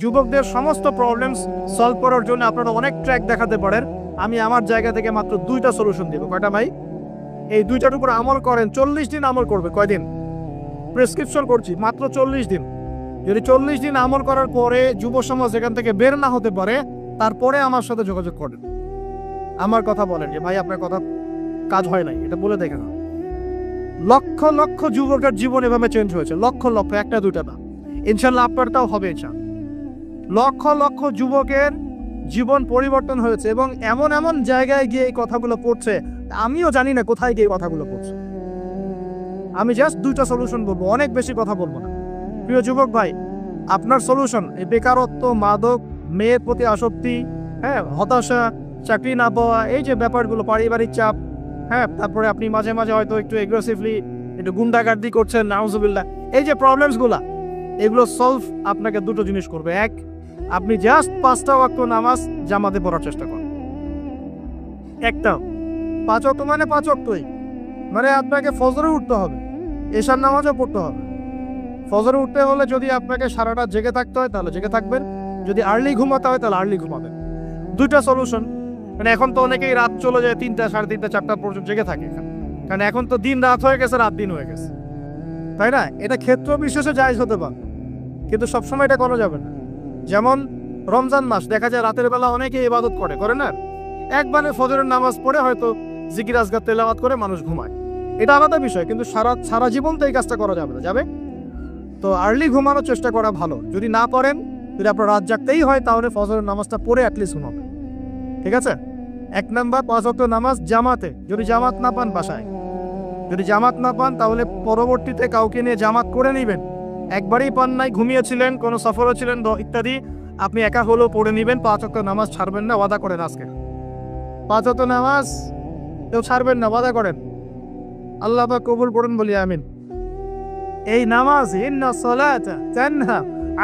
যুবকদের সমস্ত problems solve করার জন্য আপনারা অনেক ট্র্যাক দেখাতে পারেন। আমি আমার জায়গা থেকে মাত্র দুইটা সলিউশন দিব। কয়টা ভাই? এই দুইটার উপর আমল করেন, চল্লিশ দিন আমল করবে। কয়দিন? প্রেসক্রিপশন করছি, মাত্র চল্লিশ দিন। যদি চল্লিশ দিন আমল করার পরে যুব সমাজ এখান থেকে বের না হতে পারে, তারপরে আমার সাথে যোগাযোগ করেন। আমার কথা বলেন যে, ভাই, আপনার কথা কাজ হয় নাই, এটা বলে দেখেন। লক্ষ লক্ষ যুবকের জীবন এভাবে চেঞ্জ হয়েছে, লক্ষ লক্ষ, একটা দুইটা না। ইনশাল্লাহ আপনারটাও হবে, ইনশাল্লাহ। লক্ষ লক্ষ যুবকের জীবন পরিবর্তন হয়েছে এবং এমন এমন জায়গায় গিয়ে এই কথাগুলো পড়ছে। আমিও জানি না কোথায় গিয়ে কথাগুলো পড়ছে। আমি জাস্ট দুইটা সলিউশন বলব, অনেক বেশি কথা বলব না। প্রিয় যুবক ভাই, আপনার সলিউশন এই বেকারত্ব, মাদক, মেয়ের প্রতি আসক্তি হ্যাঁ হতাশা, চাকরি না পাওয়া, এই যে ব্যাপারগুলো, পারিবারিক চাপ হ্যাঁ তারপরে আপনি মাঝে মাঝে হয়তো একটু এগ্রেসিভলি একটু গুন্ডাগার্দি করছেন, নাউজুবিল্লাহ। এই যে প্রবলেমসগুলা এগুলো সলভ আপনাকে দুটো জিনিস করবে। এক আপনি জাস্ট পাঁচটা ওয়াক্ত নামাজ জামাতে পড়ার চেষ্টা করুন। একটা, পাঁচ অক্ট মানে পাঁচ অক্টই মানে আপনাকে ফজরে উঠতে হবে, এশার নামাজও পড়তে হবে। ফজরে উঠতে হলে যদি আপনাকে সারাটা জেগে থাকতে হয়, তাহলে জেগে থাকবেন। যদি আর্লি ঘুমাতে হয়, তাহলে আর্লি ঘুমাবেন। দুইটা সলিউশন মানে এখন তো অনেকেই রাত চলে যায় তিনটা, সাড়ে তিনটা চারটা পর্যন্ত জেগে থাকে। কারণ এখন তো দিন রাত হয়ে গেছে, রাত দিন হয়ে গেছে। তাই না? এটা ক্ষেত্র বিশেষে জায়জ হতে পারে। কিন্তু সবসময় এটা করা যাবে না। যেমন রমজান মাস, দেখা যায় রাতের বেলা অনেকে ইবাদত করে করে না? একবারে ফজরের নামাজ পড়ে হয়তো জিকির, আজগার, তেলাওয়াত করে মানুষ ঘুমায়। এটা আলাদা বিষয়, কিন্তু সারা সারা জীবন তো এই কাজটা করা যাবে না, যাবে? তো আর্লি ঘুমানোর চেষ্টা করা ভালো। যদি না পড়েন, যদি আপনার রাত জাগতেই হয়, তাহলে ফজরের নামাজটা পড়ে অ্যাটলিস্ট ঘুমাবে ঠিক আছে? এক নাম্বার, পাঁচ ওয়াক্ত নামাজ জামাতে। যদি জামাত না পান বাসায়, যদি জামাত না পান, তাহলে পরবর্তীতে কাউকে নিয়ে জামাত করে নেবেন। একবারই পান নাই ঘুমিয়েছিলেন, কোনো সফরও ছিলেন ইত্যাদি। আপনি একা হলেও পড়ে নেবেন, পাঁচ ওয়াক্ত নামাজ ছাড়বেন না, ওয়াদা করেন আজকে। পাঁচ ওয়াক্ত নামাজ? কেউ ছাড়বেন না, ওয়াদা করেন। আল্লাহ পাক কবুল করুন বলি, আমিন। এই নামাজ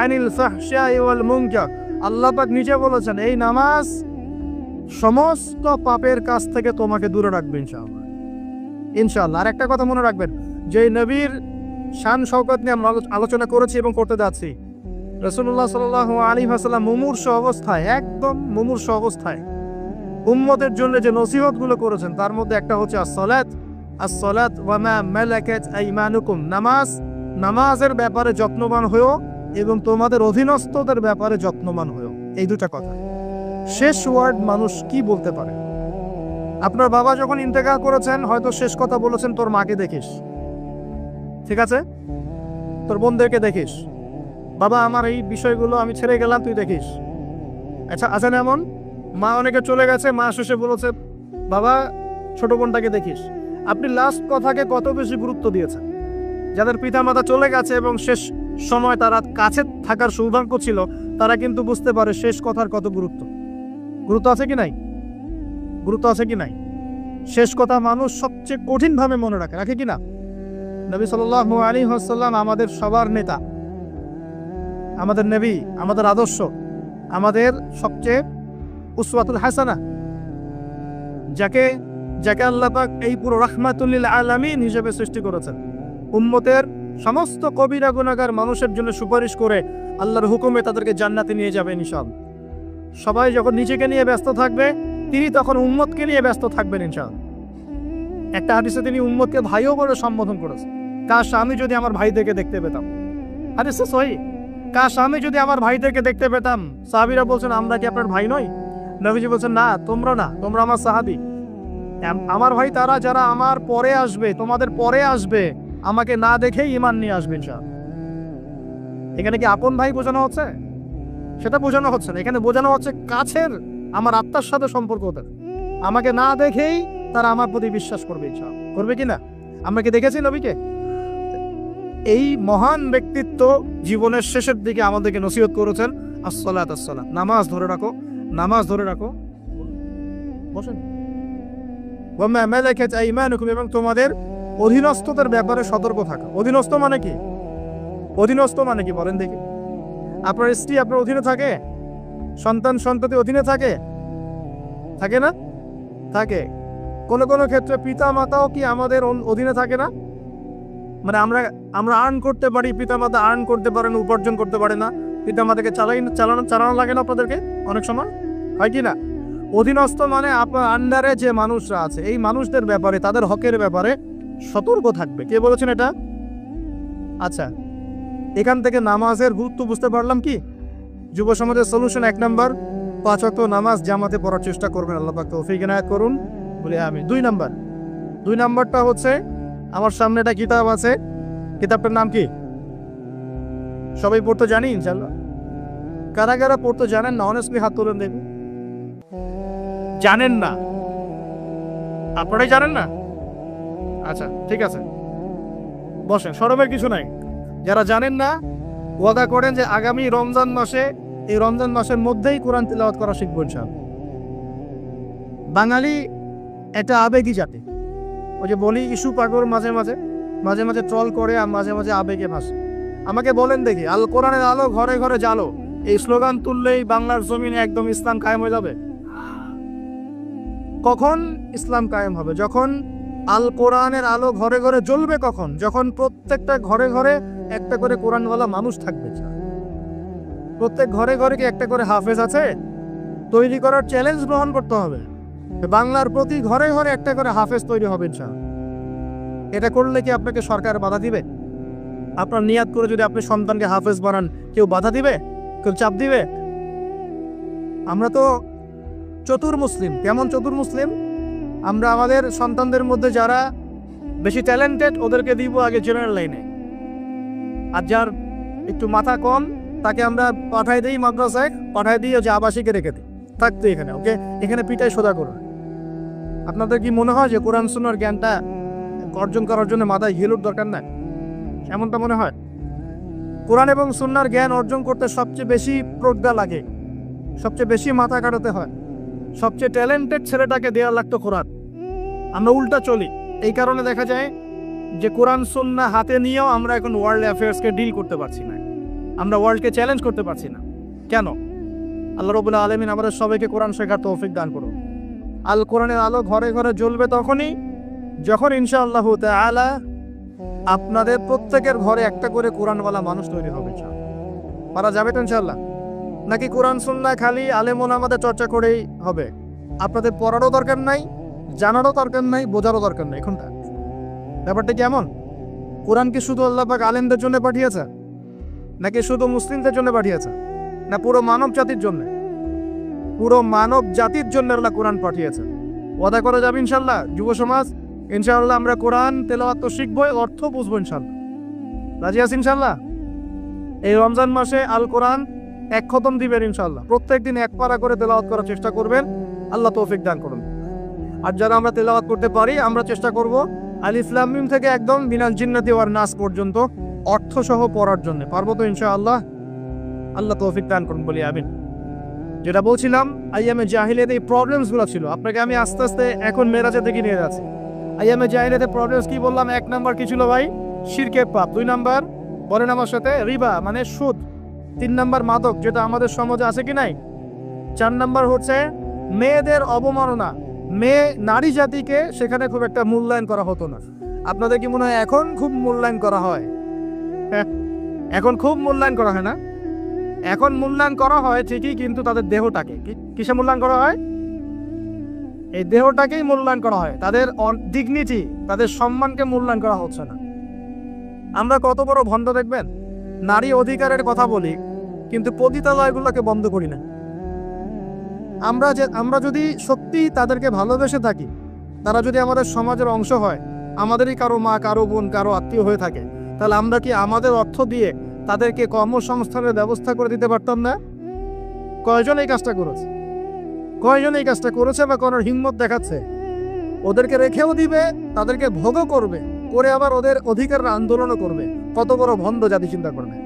আনিল আল্লাহ পাক নিজে বলেছেন, এই নামাজ সমস্ত পাপের কাছ থেকে তোমাকে দূরে রাখবে, ইনশাআল্লাহ। ইনশাআল্লাহ আর একটা কথা মনে রাখবেন যে নবীর শান শওকত নিয়ে আমরা আলোচনা করেছি এবং করতে যাচ্ছি। রসুল্লাহ সাল্লাহ আলী হাসাল্লাম মুমূর্ষ অবস্থায়, একদম মুমূর্ষ অবস্থায় উম্মতের জন্য যে নসিহতগুলো করেছেন, তার মধ্যে একটা হচ্ছে আসলাত আসলাত ওয়ামা মালাকাত আইমানুকুম, নামাজ। নামাজের ব্যাপারে যত্নবান হয়েও এবং তোমাদের অধীনস্থদের ব্যাপারে যত্নবান হয়েও। এই দুটা কথা। শেষ ওয়ার্ড মানুষ কি বলতে পারে? আপনার বাবা যখন ইন্তেকাল করেছেন, হয়তো শেষ কথা বলেছেন, তোর মাকে দেখিস। ঠিক আছে? তোর বোনদেরকে দেখিস। বাবা, আমার এই বিষয়গুলো আমি ছেড়ে গেলাম, তুই দেখিস। আচ্ছা আছে না এমন? মা অনেকে চলে গেছে, মা শেষে বলেছে, বাবা, ছোট বোনটাকে দেখিস। আপনি লাস্ট কথাকে কত বেশি গুরুত্ব দিয়েছেন? যাদের পিতামাতা চলে গেছে এবং শেষ সময় তারা কাছে থাকার সৌভাগ্য ছিল, তারা কিন্তু বুঝতে পারে শেষ কথার কত গুরুত্ব। গুরুত্ব আছে কি নাই? গুরুত্ব আছে কি নাই? শেষ কথা মানুষ সবচেয়ে কঠিনভাবে মনে রাখে রাখে কি না? নবী সাল্লাহ আলী হাসাল্লাম আমাদের সবার নেতা, আমাদের নবী, আমাদের আদর্শ, আমাদের সবচেয়ে উসওয়াতুল হাসানা, যাকে যাকে আল্লাহ পাক এই পুরো রহমাতুল্লিল আলামিন হিসেবে সৃষ্টি করেছেন। উম্মতের সমস্ত কবিরা গুণাগার মানুষের জন্য সুপারিশ করে আল্লাহর হুকুমে তাদেরকে জান্নাতে নিয়ে যাবে ইনশাআল্লাহ। সবাই যখন নিজেকে নিয়ে ব্যস্ত থাকবে, তিনি তখন উম্মতকে নিয়ে ব্যস্ত থাকবেন ইনশাআল্লাহ। একটা হাদিসে তিনি উম্মতকে ভাইও বলে সম্বোধন করেছেন। কাশ আমি যদি আমার ভাইদেরকে দেখতে পেতাম। হাদিসে সহি। কাশ আমি যদি আমার ভাইদেরকে দেখতে পেতাম, সাহাবিরা বলছেন, আমরা কি আপনার ভাই নই? নবীজি বলছেন, না, তোমরা না, তোমরা আমার সাহাবি। আমার ভাই তারা যারা আমার পরে আসবে, তোমাদের পরে আসবে, আমাকে না দেখেই ইমান নিয়ে আসবে ইনশাআল্লাহ। এখানে কি আপন ভাই বোঝানো হচ্ছে? সেটা বোঝানো হচ্ছে না। এখানে বোঝানো হচ্ছে কাছের আমার আত্মার সাথে সম্পর্ক আমাকে না দেখেই তারা আমার প্রতি বিশ্বাস করবে ইনশাআল্লাহ। করবে কি না? আমরা কি দেখেছি নবীকে? এই মহান ব্যক্তিত্ব জীবনের শেষের দিকে আমাদেরকে নসিহত করেছেন আসসালাত আসসালাম। নামাজ ধরে রাখো, নামাজ ধরে রাখো। বসেন। এবং তোমাদের অধীনস্থদের ব্যাপারে সতর্ক থাকা। অধীনস্থ মানে কি? অধীনস্থ মানে কি বলেন দেখি। আপনার স্ত্রী আপনার অধীনে থাকে? সন্তান সন্ততি অধীনে থাকে? থাকে না? থাকে। কোনো কোনো ক্ষেত্রে পিতা মাতাও কি আমাদের অধীনে থাকে না? মানে আমরা আমরা আর্ন করতে পারি পিতা মাতা আর্ন করতে পারেন, উপার্জন করতে পারে না। আমাদেরকে চালাই, চালানো চালানো লাগে না আপনাদেরকে অনেক সময়? হয় কি না? অধীনস্থ মানে আপনার আন্ডারে যে মানুষরা আছে, এই মানুষদের ব্যাপারে, তাদের হকের ব্যাপারে সতর্ক থাকবে। কে বলেছেন এটা? আচ্ছা এখান থেকে নামাজের গুরুত্ব বুঝতে পারলাম কি? যুব সমাজের সলিউশন এক নম্বর পাঁচ ওয়াক্ত নামাজ জামাতে পড়ার চেষ্টা করবেন, আল্লাহ করুন। বলে আমি দুই নাম্বার দুই নাম্বারটা হচ্ছে আমার সামনে একটা কিতাব আছে। কিতাবটার নাম কি? সবাই পড়তে জানি ইনশাল্লাহ কারা কারা পড়তে জানেন না অনেস্টলি হাত তুলেন দেখুন। জানেন না। আপনারাই জানেন না? আচ্ছা ঠিক আছে। বসেন, সরমের কিছু নাই। যারা জানেন না, ওয়াদা করেন যে আগামী রমজান মাসে, এই রমজান মাসের মধ্যেই কোরআন তিলাওয়াত করা শিখব বাঙালি একটা আবেগী জাতি। ওই যে বলি, ইস্যু পাগল মাঝে মাঝে মাঝে মাঝে ট্রল করে আর মাঝে মাঝে আবেগে ভাসে। আমাকে বলেন দেখি, আল কোরআনের আলো ঘরে ঘরে জালো এই স্লোগান তুললেই বাংলার জমিনে একদম ইসলাম কায়েম হয়ে যাবে। কখন ইসলাম কায়েম হবে? যখন আল কোরআনের আলো ঘরে ঘরে জ্বলবে কখন? যখন প্রত্যেকটা ঘরে ঘরে একটা করে কোরআনওয়ালা মানুষ থাকবে। প্রত্যেক ঘরে ঘরে কি একটা করে হাফেজ আছে? তৈরি করার চ্যালেঞ্জ গ্রহণ করতে হবে। বাংলার প্রতি ঘরে ঘরে একটা করে হাফেজ তৈরি হবে, ইনশাআল্লাহ। এটা করলে কি আপনাকে সরকার বাধা দিবে? আপনার নিয়াত করে যদি আপনি সন্তানকে হাফেজ বানান, কেউ বাধা দিবে? কেউ চাপ দিবে? আমরা তো চতুর মুসলিম। কেমন চতুর মুসলিম? আমরা আমাদের সন্তানদের মধ্যে যারা বেশি ট্যালেন্টেড ওদেরকে দিব আগে জেনারেল লাইনে আর যার একটু মাথা কম, তাকে আমরা পাঠাই দিই মাদ্রাসায়, পাঠাই দিই যে আবাসিকে রেখে দিই। থাকতো এখানে ওকে এখানে পিটাই সোজা করুন আপনাদের কি মনে হয় যে কোরআন সুন্নার জ্ঞানটা অর্জন করার জন্য মাথায় হিলুর দরকার নাই? এমনটা মনে হয়? কোরআন এবং সুন্নার জ্ঞান অর্জন করতে সবচেয়ে বেশি প্রজ্ঞা লাগে, সবচেয়ে বেশি মাথা কাটাতে হয়। সবচেয়ে ট্যালেন্টেড ছেলেটাকে দেওয়া লাগতো কোরআন। আমরা উল্টা চলি। এই কারণে দেখা যায় যে কোরআন সুন্না হাতে নিয়েও আমরা এখন ওয়ার্ল্ড অ্যাফেয়ার্সকে ডিল করতে পারছি না। আমরা ওয়ার্ল্ডকে চ্যালেঞ্জ করতে পারছি না। কেন? আল্লাহ রবুল্লাহ আলমিন আমাদের সবাইকে কোরআন শেখার তৌফিক দান করুন। আল কোরআনের আলো ঘরে ঘরে জ্বলবে তখনই, যখন ইনশাআল্লাহ আলা আপনাদের প্রত্যেকের ঘরে একটা করে কোরআনওয়ালা মানুষ তৈরি হবে। পারা যাবে তো ইনশাল্লাহ নাকি কোরআন সুন্না খালি আলেমন আমাদের চর্চা করেই হবে? আপনাদের পড়ারও দরকার নাই, জানারও দরকার নাই, বোঝারও দরকার নাই এখনটা ব্যাপারটা কেমন কোরআন কি শুধু আল্লাহ পাক আলেমদের জন্য পাঠিয়েছে? নাকি শুধু মুসলিমদের জন্য পাঠিয়েছে? না পুরো মানব জাতির জন্য? পুরো মানব জাতির জন্য আল্লাহ কোরআন পাঠিয়েছেন। ওয়াদা করা যাবে ইনশাল্লাহ যুব সমাজ, ইনশাআল্লাহ আমরা কোরআন, তেলাওয়াত তো শিখবই অর্থ বুঝব ইনশাল্লাহ রাজি আছি ইনশাল্লাহ এই রমজান মাসে আল কোরআন এক খতম দিবেন ইনশাল্লাহ প্রত্যেক দিন এক পারা করে তেলাওয়াত করার চেষ্টা করবেন, আল্লাহ তৌফিক দান করুন। আর যারা আমরা তেলাওয়াত করতে পারি, আমরা চেষ্টা করব আল ইসলামিম থেকে একদম বিনাল জিন্নাতি ওয়ার নাস পর্যন্ত অর্থ সহ পড়ার জন্য। পারব তো ইনশাআল্লাহ? আল্লাহ তৌফিক দান করুন বলি আমিন। যেটা বলছিলাম আইয়ামে জাহিলিয়াতে এই প্রবলেমসগুলো ছিল। আপনাকে আমি আস্তে আস্তে এখন মেরাজে থেকে নিয়ে যাচ্ছি। আইয়ামে জাহিলিয়াতে প্রবলেমস কি বললাম? এক নাম্বার কি ছিল ভাই? শিরকে পাপ। দুই নাম্বার বলেন আমার সাথে রিবা মানে সুদ। তিন নাম্বার মাদক যেটা আমাদের সমাজে আছে কি নাই? চার নাম্বার হচ্ছে মেয়েদের অবমাননা। মেয়ে নারী জাতিকে সেখানে খুব একটা মূল্যায়ন করা হতো না। আপনাদের কি মনে হয় এখন খুব মূল্যায়ন করা হয়? হ্যাঁ, এখন খুব মূল্যায়ন করা হয় না? এখন মূল্যায়ন করা হয় ঠিকই, কিন্তু তাদের দেহটাকে। কিসে মূল্যায়ন করা হয়? এই দেহটাকেই মূল্যায়ন করা হয়। তাদের ডিগনিটি তাদের সম্মানকে মূল্যায়ন করা হচ্ছে না। আমরা কত বড় ভণ্ড দেখবেন? নারী অধিকারের কথা বলি, কিন্তু পতিতালয়গুলোকে বন্ধ করি না। আমরা যে আমরা যদি সত্যি তাদেরকে ভালোবেসে থাকি, তারা যদি আমাদের সমাজের অংশ হয়, আমাদেরই কারও মা, কারও বোন, কারও আত্মীয় হয়ে থাকে, তাহলে আমরা কি আমাদের অর্থ দিয়ে তাদেরকে কর্মসংস্থানের ব্যবস্থা করে দিতে পারতাম না? কয়জন এই কাজটা করেছে? কয়জন এই কাজটা করেছে বা করার হিম্মত দেখাচ্ছে? ওদেরকে রেখেও দিবে, তাদেরকে ভোগও করবে, করে আবার ওদের অধিকার আন্দোলনও করবে। কত বড় ভন্ড জাতি চিন্তা করবে।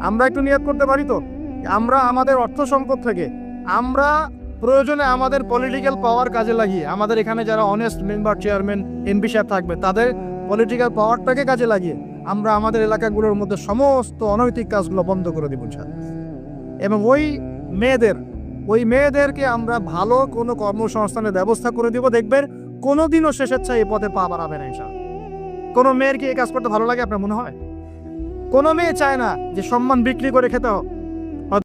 আমরা একটু নিয়োগ করতে পারি তো? আমরা আমাদের অর্থ সম্পদ থেকে, আমরা প্রয়োজনে আমাদের পলিটিক্যাল পাওয়ার কাজে লাগিয়ে, আমাদের এখানে যারা অনেস্ট মেম্বার চেয়ারম্যান এমপি সাহেব থাকবে, তাদের পলিটিক্যাল পাওয়ারটাকে কাজে লাগিয়ে আমরা আমাদের এলাকাগুলোর মধ্যে সমস্ত অনৈতিক কাজগুলো বন্ধ করে দিব এবং ওই মেয়েদের, ওই মেয়েদেরকে আমরা ভালো কোনো কর্মসংস্থানের ব্যবস্থা করে দিব, দেখবেন কোনোদিনও চাই এই পথে পা বাড়াবে না ইনশাল কোনো মেয়ের কি এই কাজ করতে ভালো লাগে আপনার মনে হয়? কোনো মেয়ে চায় না যে সম্মান বিক্রি করে খেতে